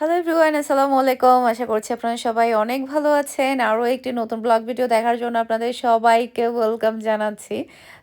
Hello everyone আসসালামু আলাইকুম আশা করছি আপনারা সবাই অনেক ভালো আছেন। আরও একটি নতুন ব্লগ ভিডিও দেখার জন্য আপনাদের সবাইকে ওয়েলকাম জানাচ্ছি।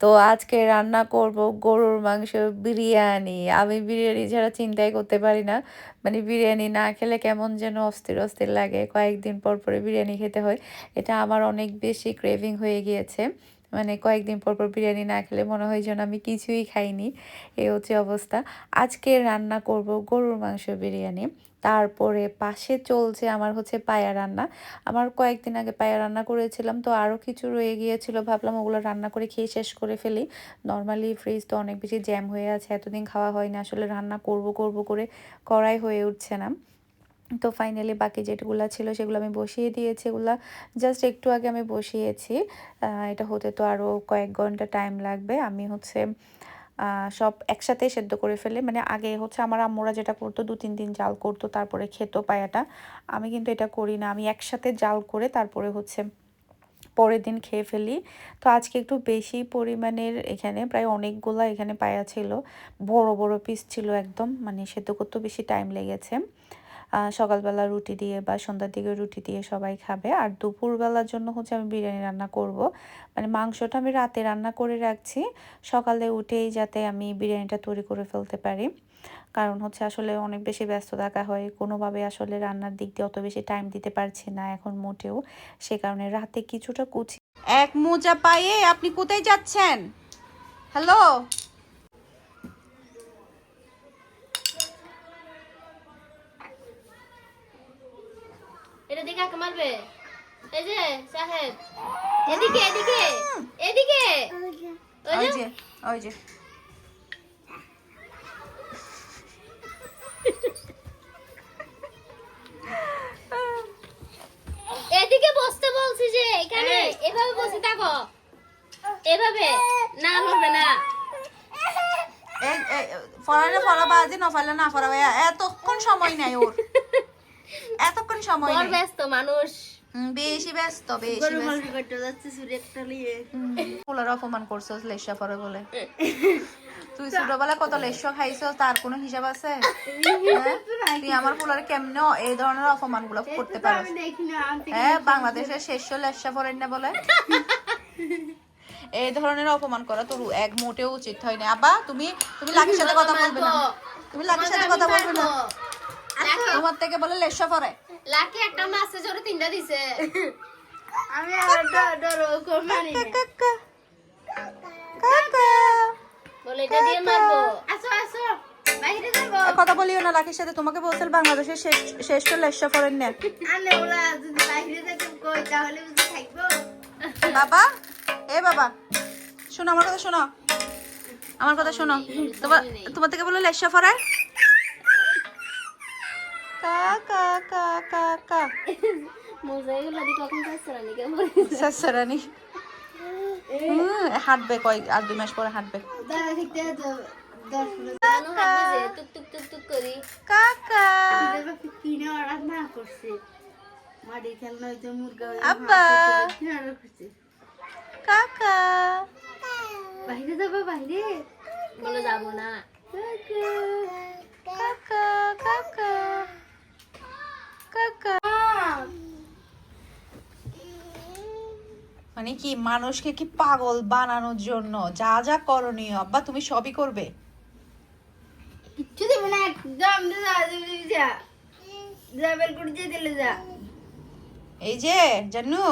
তো আজকে রান্না করব গরুর মাংস বিরিয়ানি। আমি বিরিয়ানি ছাড়া চিন্তাই করতে পারি না। মানে বিরিয়ানি না খেলে কেমন যেন অস্থির অস্থির লাগে। কয়েকদিন পর পরে বিরিয়ানি খেতে হয়। এটা আমার অনেক বেশি ক্রেভিং হয়ে গিয়েছে। মানে কয়েকদিন পর পর বিরিয়ানি না খেলে মনে হয় যেন আমি কিছুই খাইনি। এই হচ্ছে অবস্থা। আজকে রান্না করব গরুর মাংস বিরিয়ানি। তারপরে পাশে চলছে আমার হচ্ছে পায়া রান্না। আমার কয়েকদিন আগে পায়া রান্না করেছিলাম, তো আরও কিছু রয়ে গিয়েছিল। ভাবলাম ওগুলো রান্না করে খেয়ে শেষ করে ফেলি। নর্মালি ফ্রিজ তো অনেক বেশি জ্যাম হয়ে আছে, এতদিন খাওয়া হয়নি। আসলে রান্না করব করব করে করাই হয়ে উঠছে না। তো ফাইনালি বাকি যেগুলো ছিল সেগুলো আমি বসিয়ে দিয়েছি। এগুলো জাস্ট একটু আগে আমি বসিয়েছি। এটা হতে তো আরও কয়েক ঘণ্টা টাইম লাগবে। আমি হচ্ছে সব একসাথেই সেদ্ধ করে ফেলে। মানে আগে হচ্ছে আমার আম্মুরা যেটা করতো, দু তিন দিন জাল করতো, তারপরে খেত পায়াটা। আমি কিন্তু এটা করি না। আমি একসাথে জাল করে তারপরে হচ্ছে পরের দিন খেয়ে ফেলি। তো আজকে একটু বেশি পরিমাণের এখানে প্রায় অনেকগুলো এখানে পায়া ছিল। বড় বড় পিস ছিল একদম। মানে সেদ্ধ করতেও বেশি টাইম লেগেছে। সকালবেলা রুটি দিয়ে বা সন্ধ্যার দিকে রুটি দিয়ে সবাই খাবে। আর দুপুরবেলার জন্য হচ্ছে আমি বিরিয়ানি রান্না করব। মানে মাংসটা আমি রাতে রান্না করে রাখছি। সকালে উঠেই যাতে আমি বিরিয়ানিটা তৈরি করে ফেলতে পারি। কারণ হচ্ছে আসলে অনেক বেশি ব্যস্ত থাকা হয়। কোনোভাবে আসলে রান্নার দিক দিয়ে অত বেশি টাইম দিতে পারছি না এখন মোটেও। সে কারণে রাতে কিছুটা কুচি এক মোজা পায়ে আপনি কোথায় যাচ্ছেন? হ্যালো এটা দেখে আঁকে মারবে। এই যে সাহেব। এদিকে এদিকে এদিকে। ওই যে। ওই যে। এদিকে বসতে বলছি যে এখানে এভাবে বসে থাকো। এভাবে। না বলবে না। এই এই, ফরালে ফরাবা আজি নফালে না ফরাবা এতক্ষণ সময় নাই ওর। এতক্ষণ সময় বড় ব্যস্ত মানুষ। বেশি ব্যস্ত বেশি পোলার অপমান করছস লেসা পরে বলে। তুই ছোটবেলা কত লেস খাইছস তার কোনো হিসাব আছে? হ্যাঁ? তুই আমার পোলার কেমনে এই ধরনের অপমানগুলো করতে পারস? হ্যাঁ বাংলাদেশের শেষ লেসা পড়েন না বলে। এই ধরনের অপমান করা তোর এক মোটেও উচিত হয় না। আবা তুমি তুমি লাকির সাথে কথা বলবে না। তুমি লাকির সাথে কথা বলবে না। তোমার থেকে বলে লেসা পরে। লাকি একটা মাসে জোরে তিনটা দিছে। আমি আর ডরো কম মানি না কাকা কাকা বলে এটা দিয়ে মারবো। আসো আসো বাইরে যাব। কথা বলিও না লাকির সাথে তোমাকে বলছিল বাংলাদেশের শেষ- শ্রেষ্ঠ লেসা পড়েন না আনে ওরা যদি বাইরে কই তাহলে বুঝে থাকব। বাবা এ বাবা শোনো আমার কথা শোনো। আমার কথা শোনো। তোমার তোমার থেকে বলে লেসা ফরায় কা সাসরানি হাঁটবে কয়েক আর দুই মাস পরে হাঁটবে। কাকা বাইরে যাব বাইরে। বলে যাব না কাকা কাকা কাকা মানে কি মানুষকে কি পাগল বানানোর জন্য? যা যা করণীয় আব্বা তুমি সবই করবে। কিচ্ছু দেবো না একদম যা যা যা। বের করে দিয়ে দিলে যা। এই যে জানু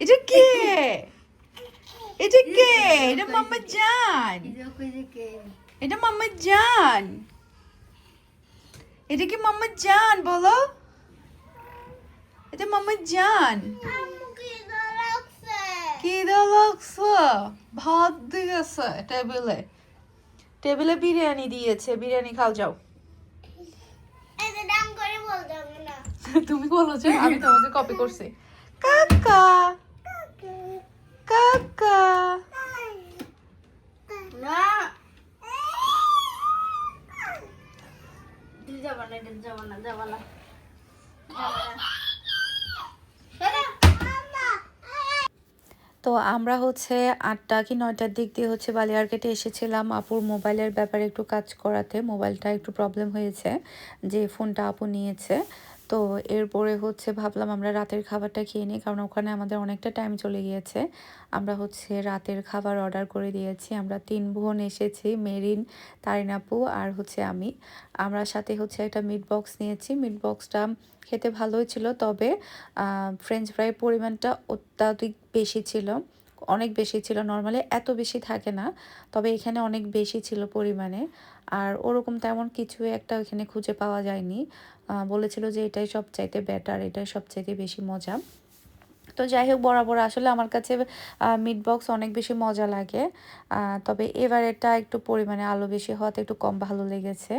এটা কে? এটা কে? এটা মাম্মা জান। এটা মাম্মা জান। এটা কি মাম্মা জান বলো। এটা মাম্মা জান। কি লাগছে। ভাত দিয়েছে টেবিলে। টেবিলে বিরিয়ানি দিয়েছে। বিরিয়ানি খাও যাও। তুমি বলেছ আমি তোমাকে কপি করছি। কাকা! কাকা? না। যাবা না না। যাবা না। তো আমরা হচ্ছে আটটা কি নয়টার দিক দিয়ে হচ্ছে বালিয়ারকেটে এসেছিলাম। আপুর মোবাইলের ব্যাপারে একটু কাজ করাতে, মোবাইলটা একটু প্রবলেম হয়েছে, যে ফোনটা আপু নিয়েছে। তো এরপরে হচ্ছে ভাবলাম আমরা রাতের খাবারটা খেয়ে নিই, কারণ ওখানে আমাদের অনেকটা টাইম চলে গিয়েছে। আমরা হচ্ছে রাতের খাবার অর্ডার করে দিয়েছি। আমরা তিন বোন এসেছি, মেরিন, তারিনাপু আর হচ্ছে আমি। আমরা সাথে হচ্ছে একটা মিট বক্স নিয়েছি। মিট বক্সটা খেতে ভালোই ছিল, তবে ফ্রেঞ্চ ফ্রাই পরিমাণটা অত্যাধিক বেশি ছিল। অনেক বেশি ছিল। নর্মালি এত বেশি থাকে না, তবে এখানে অনেক বেশি ছিল পরিমাণে। আর ওরকম তেমন কিছু একটা ওখানে খুঁজে পাওয়া যায়নি। বলেছিল যে এটাই সবচাইতে বেটার এটাই সবচাইতে বেশি মজা। তো যাই হোক বরাবর আসলে আমার কাছে মিট বক্স অনেক বেশি মজা লাগে। তবে এবার এটা একটু পরিমাণে আলো বেশি হওয়াতে একটু কম ভালো লেগেছে।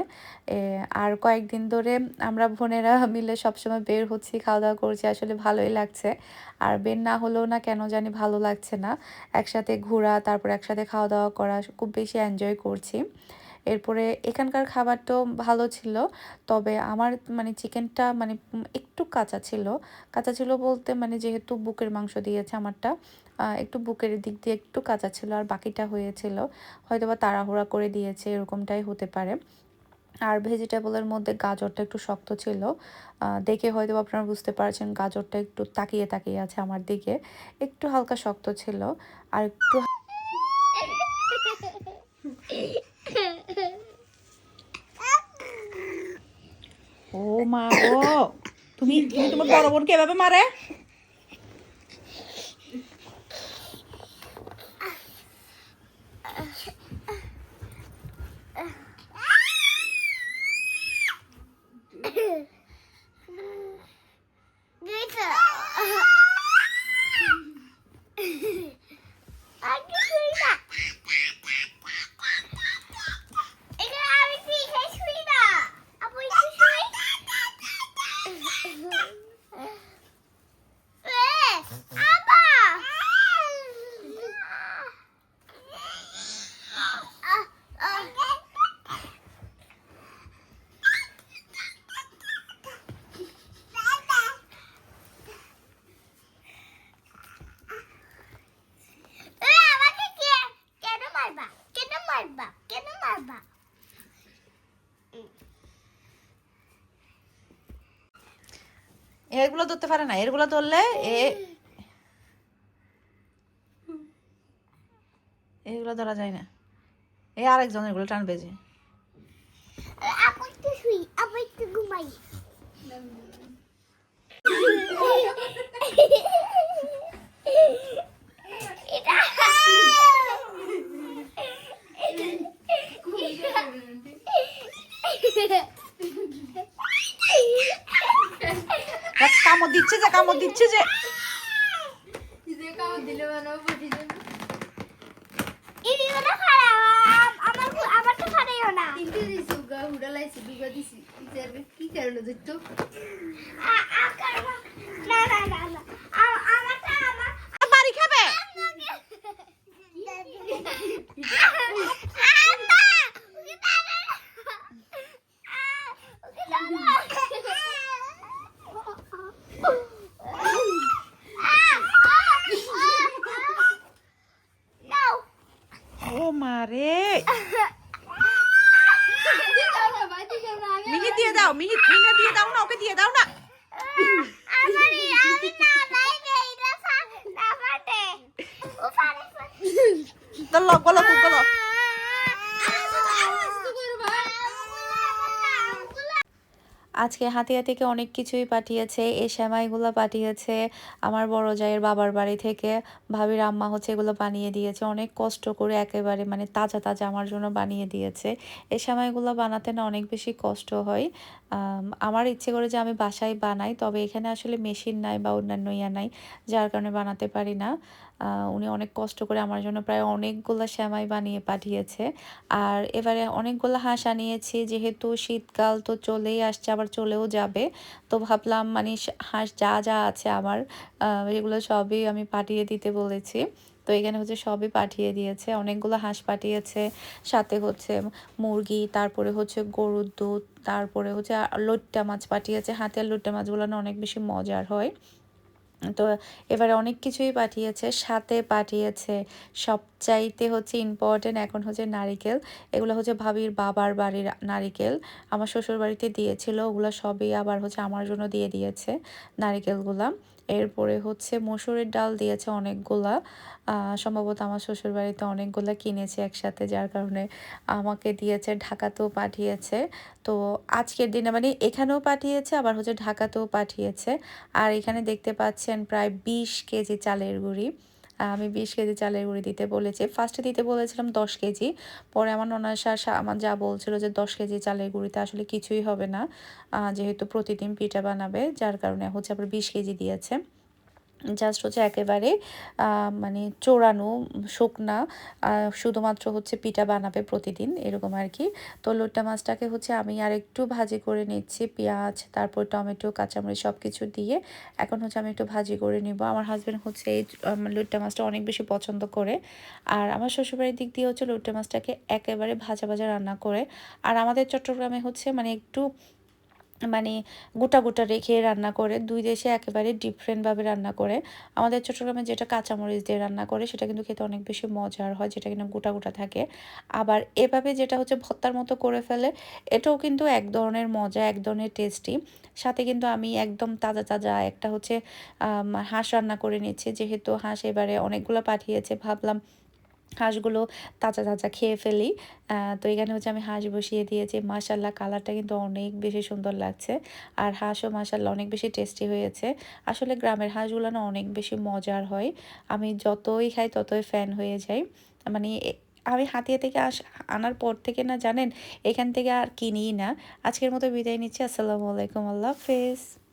আর কয়েকদিন ধরে আমরা বোনেরা মিলে সবসময় বের হচ্ছি খাওয়া দাওয়া করছি, আসলে ভালোই লাগছে। আর বের না হলেও না কেন জানি ভালো লাগছে না। একসাথে ঘোরা, তারপর একসাথে খাওয়া দাওয়া করা, খুব বেশি এনজয় করছি। এরপরে এখানকার খাবার তো ভালো ছিল, তবে আমার মানে চিকেনটা মানে একটু কাঁচা ছিল। কাঁচা ছিল বলতে মানে যেহেতু বুকের মাংস দিয়েছে আমারটা একটু বুকের দিক দিয়ে একটু কাঁচা ছিল আর বাকিটা হয়েছিল। হয়তো বা তাড়াহুড়া করে দিয়েছে, এরকমটাই হতে পারে। আর ভেজিটেবলের মধ্যে গাজরটা একটু শক্ত ছিল। দেখে হয়তো আপনারা বুঝতে পারছেন গাজরটা একটু তাকিয়ে তাকিয়ে আছে আমার দিকে। একটু হালকা শক্ত ছিল। আর একটু ও মা গো তুমি তুমি তোমার বড় বোনকে এভাবে মারে আগে শুই না এখানে আমি ঠিক শুই না আপু একটু শুই এ, আব্বা আহ, আহ। এ, আমাকে কে- কেন মারবা কেন মারবা কেন মারবা এগুলো ধরতে পারে না এরগুলো ধরলে এ এগুলো ধরা যায় না। এ আরেকজন এগুলো টান একটু ঘুমাই এটা দেখ, কামড় দিচ্ছে যে কামড় দিচ্ছে যে ইডিওটা খারাপ আমার আমার তো খারাইও না আ- আ- কারণ- না না না না আ- আমার বাড়ি খাবে ও মারে মিহি দিয়ে দাও মিহি মিনা দিয়ে দাও না ওকে দিয়ে দাও না তো লগ গলো আজকে হাতিয়া থেকে অনেক কিছুই পাঠিয়েছে এই সেমাইগুলো পাঠিয়েছে আমার বড় জায়ের বাবার বাড়ি থেকে ভাবির আম্মা হচ্ছে এগুলো বানিয়ে দিয়েছে অনেক কষ্ট করে একেবারে মানে তাজা তাজা আমার জন্য বানিয়ে দিয়েছে। এই সেমাইগুলো বানাতে না অনেক বেশি কষ্ট হয়। আমার ইচ্ছে করে যে আমি বাসায় বানাই তবে এখানে আসলে মেশিন নাই বা অন্যান্য ইয়া নাই যার কারণে বানাতে পারি না। উনি অনেক কষ্ট করে আমার জন্য প্রায় অনেকগুলো শ্যামাই বানিয়ে পাঠিয়েছে। আর এবারে অনেকগুলো হাঁস আনিয়েছি, যেহেতু শীতকাল তো চলেই আসছে, আবার চলেও যাবে। তো ভাবলাম মানে হাঁস যা যা আছে আমার এগুলো সবই আমি পাঠিয়ে দিতে বলেছি। তো এখানে হচ্ছে সবই পাঠিয়ে দিয়েছে, অনেকগুলো হাঁস পাঠিয়েছে। সাথে হচ্ছে মুরগি, তারপরে হচ্ছে গরুর দুধ, তারপরে হচ্ছে লোট্টা মাছ পাঠিয়েছে। হাতের লইট্টা মাছগুলো অনেক বেশি মজার হয়। তো এবারে অনেক কিছুই পাঠিয়েছে, সাথে পাঠিয়েছে। সবচাইতে হচ্ছে ইম্পর্টেন্ট এখন হচ্ছে নারিকেল। এগুলো হচ্ছে ভাবির বাবার বাড়ির নারিকেল। আমার শ্বশুর বাড়িতে দিয়েছিল, ওগুলো সবই আবার হচ্ছে আমার জন্য দিয়ে দিয়েছে নারিকেলগুলা। এরপরে হচ্ছে মসুরের ডাল দিয়েছে অনেকগুলা। সম্ভবত আমার শ্বশুর বাড়িতে অনেকগুলা কিনেছে একসাথে, যার কারণে আমাকে দিয়েছে, ঢাকাতেও পাঠিয়েছে। তো আজকের দিনে মানে এখানেও পাঠিয়েছে, আবার হচ্ছে ঢাকাতেও পাঠিয়েছে। আর এখানে দেখতে পাচ্ছেন প্রায় বিশ কেজি চালের গুঁড়ি। আমি বিশ কেজি চালের গুঁড়ি দিতে বলেছি। ফার্স্টে দিতে বলেছিলাম দশ কেজি। পরে আমার ননাশা আমার যা বলছিল যে দশ কেজি চালের গুঁড়িতে আসলে কিছুই হবে না। যেহেতু প্রতিদিন পিঠা বানাবে, যার কারণে হচ্ছে আবার বিশ কেজি দিয়েছে। জাস্ট হচ্ছে একেবারে মানে চোরানো, শুকনা শুধুমাত্র হচ্ছে পিঠা বানাবে প্রতিদিন, এরকম আর কি তো লোট্টা মাছটাকে হচ্ছে আমি আর একটু ভাজি করে নিচ্ছি, পেঁয়াজ, তারপর টমেটো, কাঁচামরিচ সব কিছু দিয়ে। এখন হচ্ছে আমি একটু ভাজি করে নিব। আমার হাজব্যান্ড হচ্ছে এই লোট্টা মাছটা অনেক বেশি পছন্দ করে। আর আমার শ্বশুরবাড়ির দিক দিয়ে হচ্ছে লোট্টা মাছটাকে একেবারে ভাজা ভাজা রান্না করে। আর আমাদের চট্টগ্রামে হচ্ছে মানে একটু মানে গোটা গোটা রেখে রান্না করে, দুই দেশে একেবারে ডিফারেন্টভাবে রান্না করে। আমাদের চট্টগ্রামে যেটা কাঁচামরিচ দিয়ে রান্না করে, সেটা কিন্তু খেতে অনেক বেশি মজার হয়, যেটা কিনা গোটা গোটা থাকে। আবার এভাবে যেটা হচ্ছে ভত্তার মতো করে ফেলে, এটাও কিন্তু এক ধরনের মজা, এক ধরনের টেস্টি সাথে কিন্তু আমি একদম তাজা তাজা একটা হচ্ছে হাঁস রান্না করে নিচ্ছি, যেহেতু হাঁস এবারে অনেকগুলো পাঠিয়েছে, ভাবলাম হাঁসগুলো তাজা তাজা খেয়ে ফেলি। তো এখানে হচ্ছে আমি হাঁস বসিয়ে দিয়েছি। মাসাল্লাহ কালারটা কিন্তু অনেক বেশি সুন্দর লাগছে। আর হাঁসও মাসাল্লাহ অনেক বেশি টেস্টি হয়েছে। আসলে গ্রামের হাঁসগুলো না অনেক বেশি মজার হয়। আমি যতই খাই ততই ফ্যান হয়ে যাই। মানে আমি হাতিয়া থেকে আস, আনার পর থেকে না জানেন, এখান থেকে আর কিনিই না। আজকের মতো বিদায় নিচ্ছি। আসসালামু আলাইকুম, আল্লাহ হাফেজ।